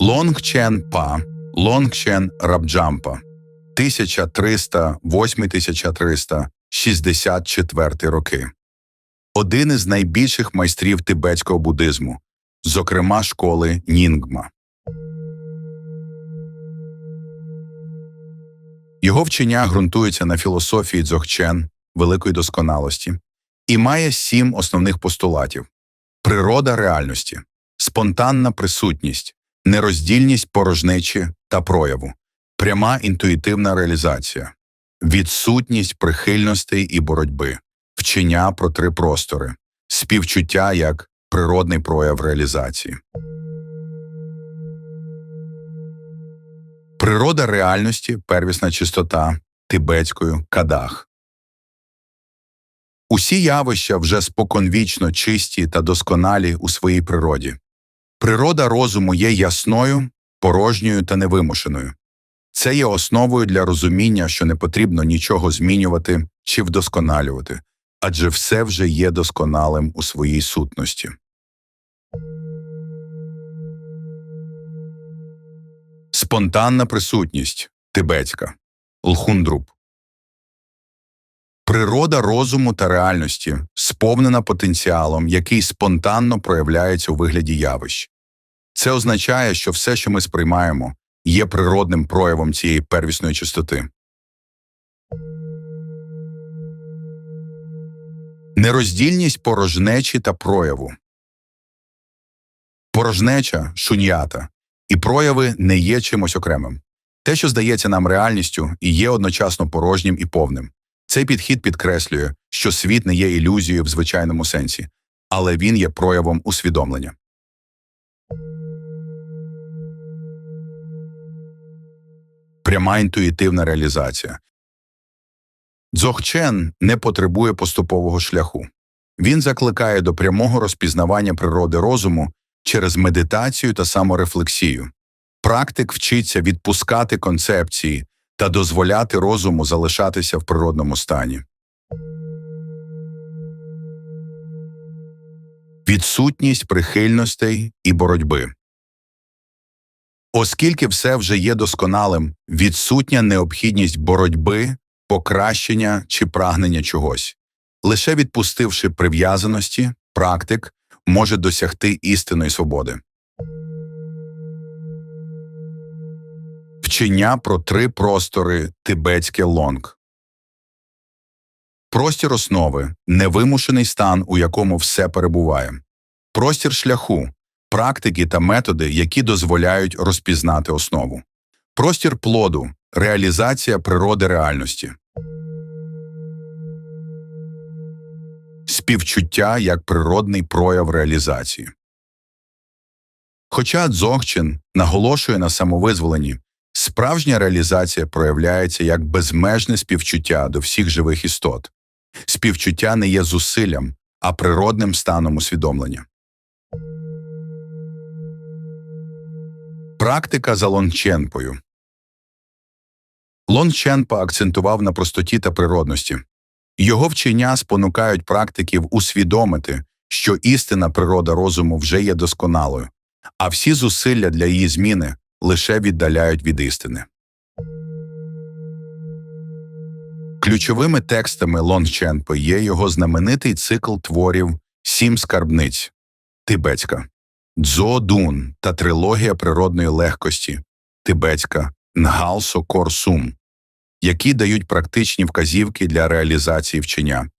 Лонгчен Па, Лонгчен Рабджампа, 1300-8364 роки. Один із найбільших майстрів тибетського буддизму, зокрема школи Нінгма. Його вчення ґрунтується на філософії дзогчен великої досконалості і має сім основних постулатів: природа реальності, спонтанна присутність, нероздільність порожнечі та прояву, пряма інтуїтивна реалізація, відсутність прихильностей і боротьби, вчення про три простори, співчуття як природний прояв реалізації. Природа реальності первісна чистота тибетською кадах. Усі явища вже споконвічно чисті та досконалі у своїй природі. Природа розуму є ясною, порожньою та невимушеною. Це є основою для розуміння, що не потрібно нічого змінювати чи вдосконалювати, адже все вже є досконалим у своїй сутності. Спонтанна присутність тибетська Лхундруб. Природа розуму та реальності сповнена потенціалом, який спонтанно проявляється у вигляді явищ. Це означає, що все, що ми сприймаємо, є природним проявом цієї первісної чистоти. Нероздільність порожнечі та прояву. Порожнеча шунята і прояви не є чимось окремим. Те, що здається нам реальністю, і є одночасно порожнім і повним. Цей підхід підкреслює, що світ не є ілюзією в звичайному сенсі, але він є проявом усвідомлення. Пряма інтуїтивна реалізація. Дзогчен не потребує поступового шляху. Він закликає до прямого розпізнавання природи розуму через медитацію та саморефлексію. Практик вчиться відпускати концепції та дозволяти розуму залишатися в природному стані. Відсутність прихильностей і боротьби. Оскільки все вже є досконалим, відсутня необхідність боротьби, покращення чи прагнення чогось. Лише відпустивши прив'язаності, практик може досягти істинної свободи. Вчення про три простори тибетське лонг. Простір основи невимушений стан, у якому все перебуває. Простір шляху практики та методи, які дозволяють розпізнати основу. Простір плоду реалізація природи реальності. Співчуття як природний прояв реалізації. Хоча Дзогчин наголошує на самовизволенні, справжня реалізація проявляється як безмежне співчуття до всіх живих істот. Співчуття не є зусиллям, а природним станом усвідомлення. Практика за Лонченпою Лонченпа акцентував на простоті та природності. Його вчення спонукають практиків усвідомити, що істинна природа розуму вже є досконалою, а всі зусилля для її зміни лише віддаляють від істини. Ключовими текстами Лонченпо є його знаменитий цикл творів Сім скарбниць Тибетська, Дзодун та трилогія природної легкості Тибетська Нгалсо Корсум, які дають практичні вказівки для реалізації вчення.